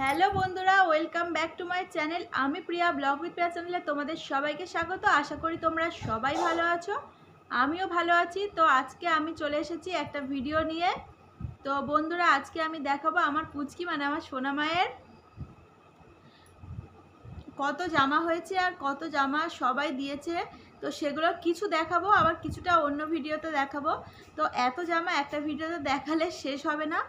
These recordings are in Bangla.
হ্যালো বন্ধুরা welcome back to my channel আমি প্রিয়া ব্লগ উইথ প্রিয়া চ্যানেলে তোমাদের সবাইকে স্বাগত। আশা করি তোমরা সবাই ভালো আছো। আমিও ভালো আছি। তো আজকে আমি চলে এসেছি একটা ভিডিও নিয়ে। তো বন্ধুরা, আজকে আমি দেখাবো আমার পুচকি মানে আমার সোনা মায়ের। কত জামা হয়েছে আর কত জামা সবাই দিয়েছে। তো সেগুলো কিছু দেখাবো, আবার কিছুটা অন্য ভিডিওতে দেখাবো। তো এত জামা একটা ভিডিওতে দেখালে শেষ হবে না।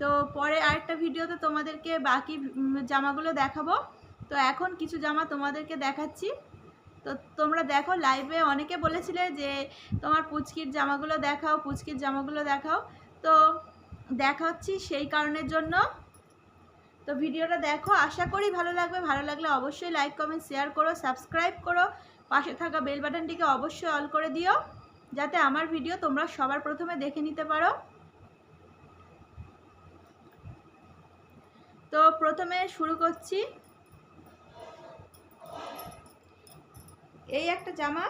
তো পরে আরেকটা ভিডিওতে তোমাদেরকে বাকি জামাগুলো দেখাবো। তো এখন কিছু জামা তোমাদেরকে দেখাচ্ছি। তো তোমরা দেখো লাইভে অনেকে বলেছিলে যে, তোমার পুচকির জামাগুলো দেখাও, পুচকির জামাগুলো দেখাও। তো দেখাচ্ছি সেই কারণের জন্য। তো ভিডিওটা দেখো, আশা করি ভালো লাগবে। ভালো লাগলে অবশ্যই লাইক কমেন্ট শেয়ার করো সাবস্ক্রাইব করো। পাশে থাকা বেল বাটনটিকে অবশ্যই অল করে দিও, যাতে আমার ভিডিও তোমরা সবার প্রথমে দেখে নিতে পারো। তো প্রথমে শুরু করছি। এই একটা জামা।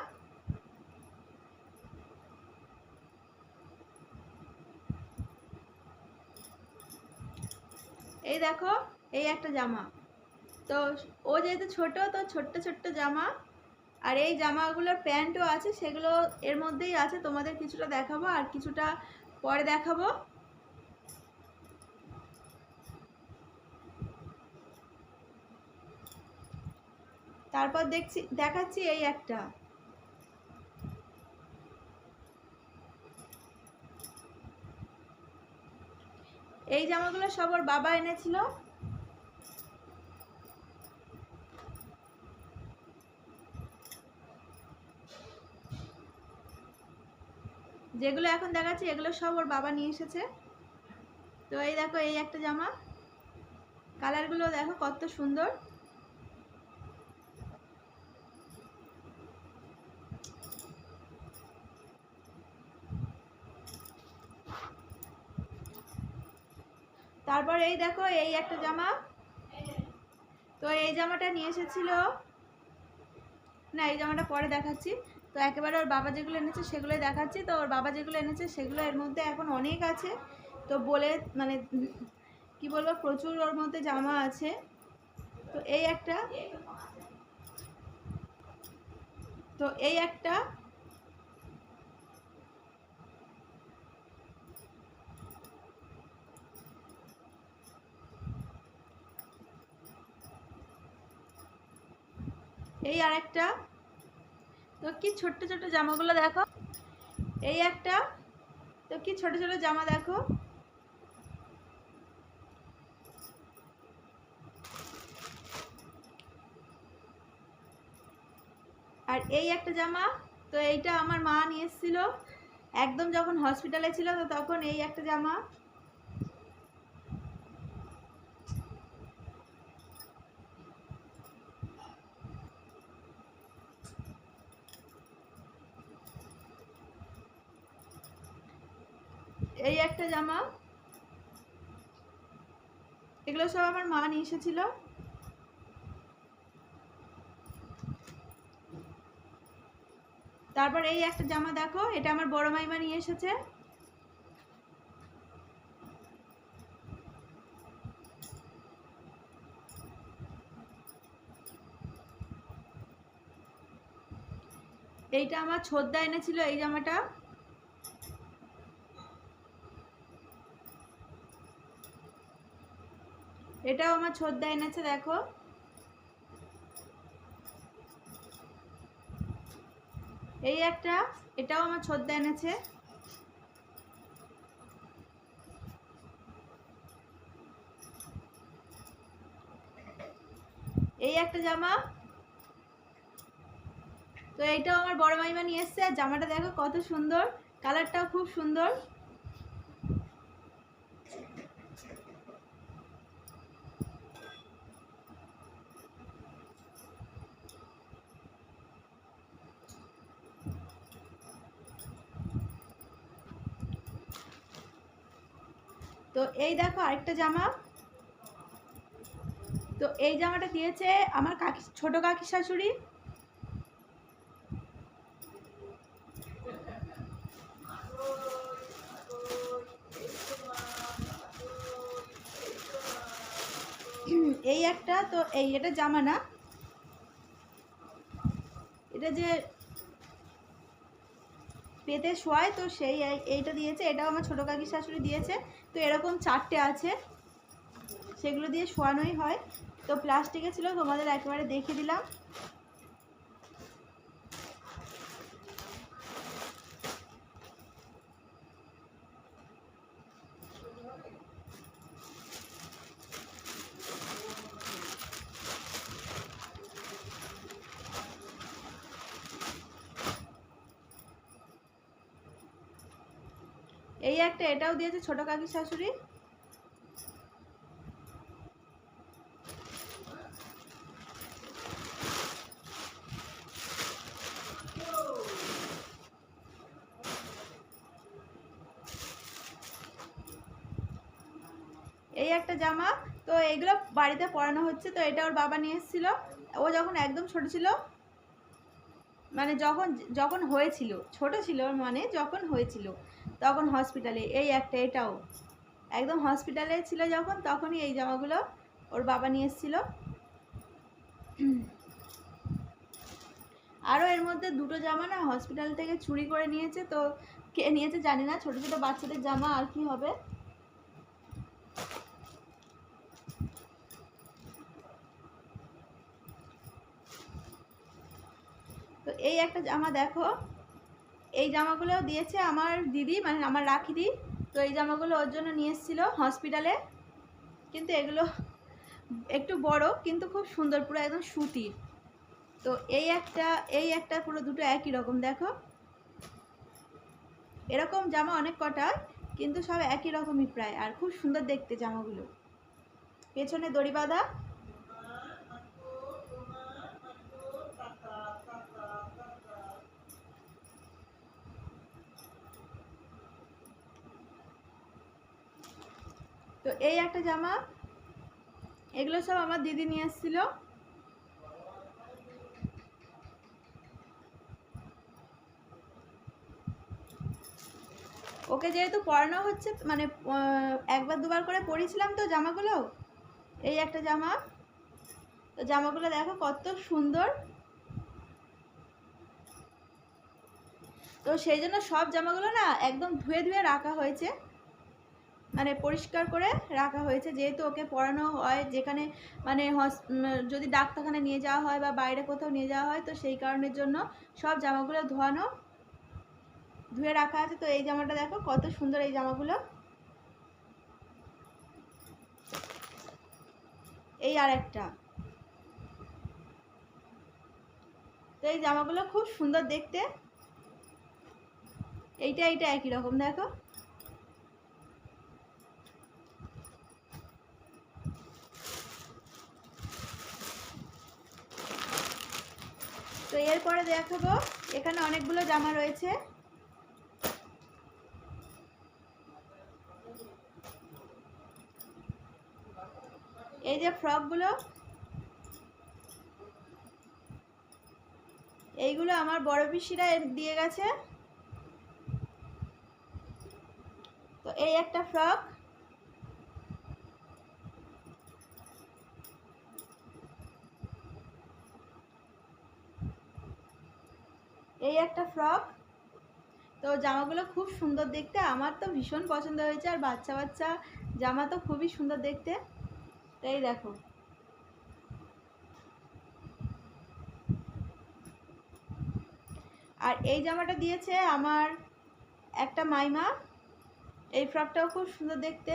এই দেখো, এই একটা জামা। তো ও যেহেতু ছোট, তো ছোট্ট ছোট্ট জামা। আর এই জামাগুলোর প্যান্টও আছে, সেগুলো এর মধ্যেই আছে। তোমাদের কিছুটা দেখাবো আর কিছুটা পরে দেখাবো। তারপর দেখছি, দেখাচ্ছি এই একটা। এই জামাগুলো সব ওর বাবা এনেছিল। যেগুলো এখন দেখাচ্ছি, এগুলো সব ওর বাবা নিয়ে এসেছে। তো এই দেখো, এই একটা জামা। কালারগুলো দেখো কত সুন্দর। তারপর এই দেখো, এই একটা জামা। তো এই জামাটা নিয়ে এসেছিল। না, এই জামাটা পরে দেখাচ্ছি। তো একেবারে ওর বাবা যেগুলো এনেছে সেগুলোই দেখাচ্ছি। তো ওর বাবা যেগুলো এনেছে সেগুলো এর মধ্যে এখন অনেক আছে। তো বলে মানে কি বলব, প্রচুর ওর মধ্যে জামা আছে। তো এই একটা, তো এই একটা এই আরেকটা। তো কি ছোট্ট ছোট্ট জামাগুলো দেখো। এই একটা। তো কি ছোট ছোট জামা দেখো। আর এই একটা জামা, তো এইটা আমার মা নিয়ে এসেছিল। একদম যখন হসপিটালে ছিল, তো তখন এই একটা জামা। এই একটা জামা। এগুলো সব আমার মা নিয়ে এসেছিল। তারপর এই একটা জামা দেখো, এটা আমার বড় মাইমা নিয়ে এসেছে। এইটা আমার ছোদ্দা এনেছিল, এই জামাটা। এটাও আমার ছোদ্দা এনেছে দেখো। এই একটা, এটাও আমার ছোদ্দা এনেছে এই একটা জামা। তো এইটাও আমার বড় মাইমা নিয়ে এসছে, আর জামাটা দেখো কত সুন্দর, কালারটাও খুব সুন্দর। তো এই দেখো আরেকটা জামা। তো এই জামাটা দিয়েছে আমার কাকি, ছোট কাকি শাশুড়ি। এই একটা, তো এই এটা জামা না। এটা যে পেতে শোয়ায় তো সেই এইটা দিয়েছে, এটাও আমার ছোটো কাকি শাশুড়ি দিয়েছে, তো এরকম চারটে আছে, সেগুলো দিয়ে শোয়ানোই হয়। তো প্লাস্টিকে ছিল, তোমাদের একেবারে দেখে দিলাম। এই একটা এটাও দিয়েছে ছোট কাকি শাশুড়ি। এই একটা জামা, তো এগুলো বাড়িতে পরানো হচ্ছে, তো এটা ওর বাবা নিয়ে এসেছিল। ও যখন একদম ছোট ছিল মানে যখন যখন হয়েছিল, ছোট ছিল মানে যখন হয়েছিল তখন হসপিটালে এই একটা, এটাও। একদম হসপিটালে ছিল যখন, তখনই এই জামাগুলো ওর বাবা নিয়ে এসেছিল। আরও এর মধ্যে দুটো জামা না হসপিটাল থেকে চুরি করে নিয়েছে, তো কে নিয়েছে জানি না, ছোটো ছোটো বাচ্চাদের জামা আর কি হবে। তো এই একটা জামা দেখো। এই জামাগুলো দিয়েছে আমার দিদি মানে আমার রাখিদি। তো এই জামাগুলো ওর জন্য নিয়ে এসেছিল হসপিটালে কিন্তু এগুলো একটু বড়, কিন্তু খুব সুন্দর, পুরো একদম সুতির। তো এই একটা এই একটা পুরো দুটো একই রকম, দেখো। এরকম জামা অনেক কটা, কিন্তু সব একই রকমই প্রায়। আর খুব সুন্দর দেখতে জামাগুলো। পেছনে দড়ি বাঁধা তো এই একটা জামা, এগুলো সব আমার দিদি নিয়ে এসেছিল ওকে যেহেতু পরানো হচ্ছে মানে একবার দুবার করে পরিয়েছিলাম তো জামাগুলো, এই একটা জামা। তো জামাগুলো দেখো কত সুন্দর। তো সেই জন্য সব জামাগুলো না একদম ধুয়ে ধুয়ে রাখা হয়েছে। মানে পরিষ্কার করে রাখা হয়েছে। যেহেতু ওকে পড়ানো হয়, যেখানে মানে যদি ডাক্তারখানে নিয়ে যাওয়া হয় বা বাইরে কোথাও নিয়ে যাওয়া হয়, তো সেই কারণের জন্য সব জামাগুলো ধোয়ানো, ধুয়ে রাখা আছে। তো এই জামাটা দেখো, কত সুন্দর এই জামাগুলো। এই আর একটা তো এই জামাগুলো খুব সুন্দর দেখতে। এইটা এইটা একই রকম, দেখো। তো এরপরে দেখাবো, এখানে অনেকগুলো জামা রয়েছে। এই যে ফ্রকগুলো, এইগুলো আমার বড় পিসিরা দিয়ে গেছে। তো এই একটা ফ্রক এই একটা ফ্রক তো জামাগুলো খুব সুন্দর দেখতে। আমার তো ভীষণ পছন্দ হয়েছে। আর বাচ্চা বাচ্চা জামা তো খুবই সুন্দর দেখতে। তাই দেখো। আর এই জামাটা দিয়েছে আমার একটা মাইমা। এই ফ্রকটাও খুব সুন্দর দেখতে।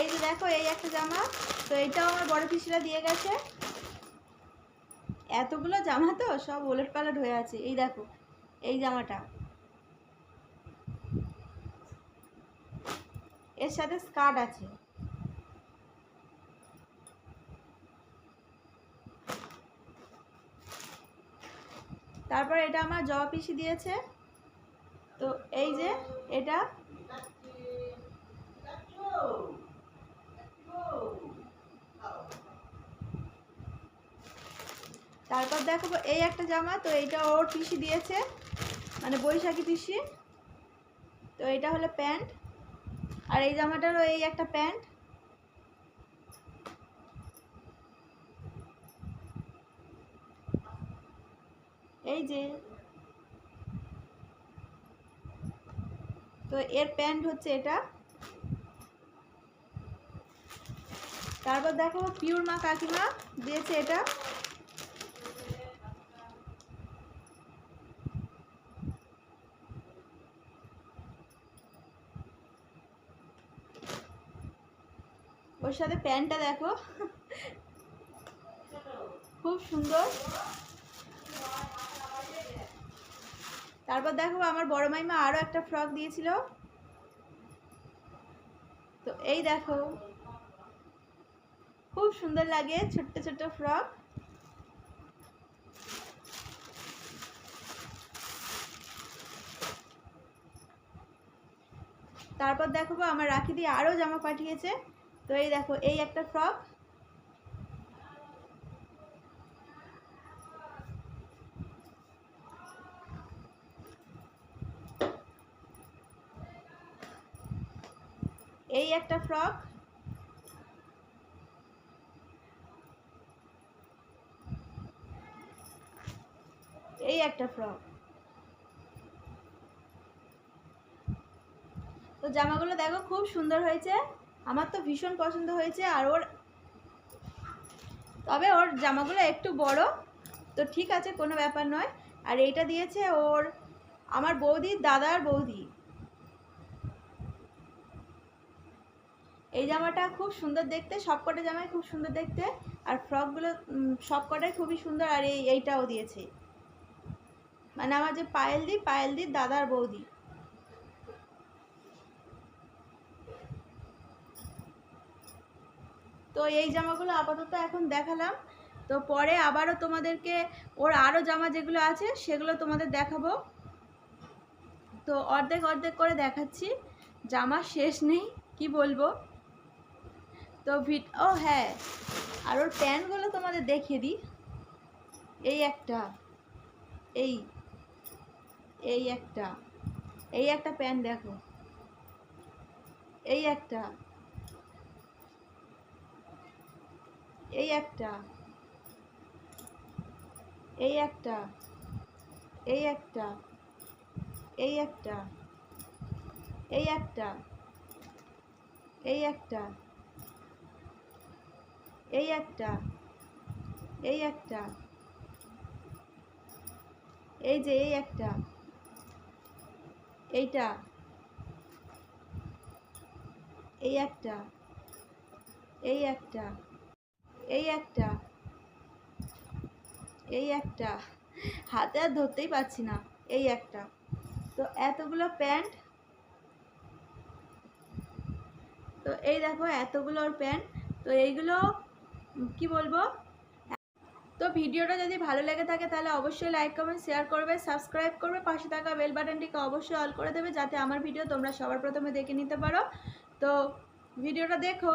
এই যে দেখো, এই একটা জামা। তো এইটাও আমার বড় পিসিরা দিয়ে গেছে। এতগুলো জামা তো, সব ওলট পালট হয়ে আছে। এই দেখো, এই জামাটা। এর সাথে স্কার্ট আছে। তারপর এটা আমার জবা পিসি দিয়েছে। তো এই যে, এটা। তারপর দেখাবো এই একটা জামা, তো এইটা ওর পিসি দিয়েছে মানে বৈশাখী পিসি। তো এটা হলো প্যান্ট, আর এই জামাটারও এই একটা প্যান্ট। এই যে। তো এর প্যান্ট হচ্ছে এটা। তারপর দেখো পিওর মা কাকিমা দিয়েছে এটা। ওর সাথে প্যান্টটা দেখো। খুব সুন্দর। তারপর দেখো আমার বড় মাইমা আরও একটা ফ্রক দিয়েছিল। তো এই দেখো। খুব সুন্দর লাগে ছোট্ট ছোট্ট ফ্রক। তারপর দেখো আমার রাখি দিয়ে আরও জামা পাঠিয়েছে। তো এই দেখো, এই একটা ফ্রক এই একটা ফ্রক এই একটা ফ্রক তো জামাগুলো দেখো, খুব সুন্দর হয়েছে। আমার তো ভীষণ পছন্দ হয়েছে আর ওর তবে ওর জামাগুলো একটু বড়, তো ঠিক আছে, কোনো ব্যাপার নয়। আর এইটা দিয়েছে ওর আমার বৌদির দাদার বৌদি। এই জামাটা খুব সুন্দর দেখতে, সবকটা জামাই খুব সুন্দর দেখতে, আর ফ্রকগুলো সবকটাই খুবই সুন্দর, আর এই, এইটাও দিয়েছে। মানে আমার যে পায়েল দি পায়েল দির দাদার বৌদি। তো এই জামাগুলো আপাতত এখন দেখালাম। তো পরে আবারও তোমাদেরকে ওর আরও জামা যেগুলো আছে সেগুলো তোমাদের দেখাবো। তো অর্ধেক অর্ধেক করে দেখাচ্ছি। জামা শেষ নেই, কি বলব? তো ভিট ও হ্যাঁ। আর ওর প্যান্টগুলো তোমাদের দেখিয়ে দিই। এই একটা, এই এই একটা এই একটা প্যান্ট দেখো। এই একটা। এই একটা এই একটা এই একটা এই একটা এই একটা এই একটা এই একটা এই একটা এই যে এই একটা এইটা এই একটা এই একটা এই একটা। এই একটা। হাতে আর ধরতেই পারছি না। এই একটা। তো এতগুলো প্যান্ট। তো এই দেখো এতগুলো ওর প্যান্ট। তো এইগুলো, কি বলব? তো ভিডিওটা যদি ভালো লেগে থাকে তাহলে অবশ্যই লাইক, কমেন্ট, শেয়ার করবে, সাবস্ক্রাইব করবে। পাশে থাকা বেল বাটনটিকে অবশ্যই অল করে দেবে যাতে আমার ভিডিও তোমরা সবার প্রথমে দেখে নিতে পারো। তো ভিডিওটা দেখো।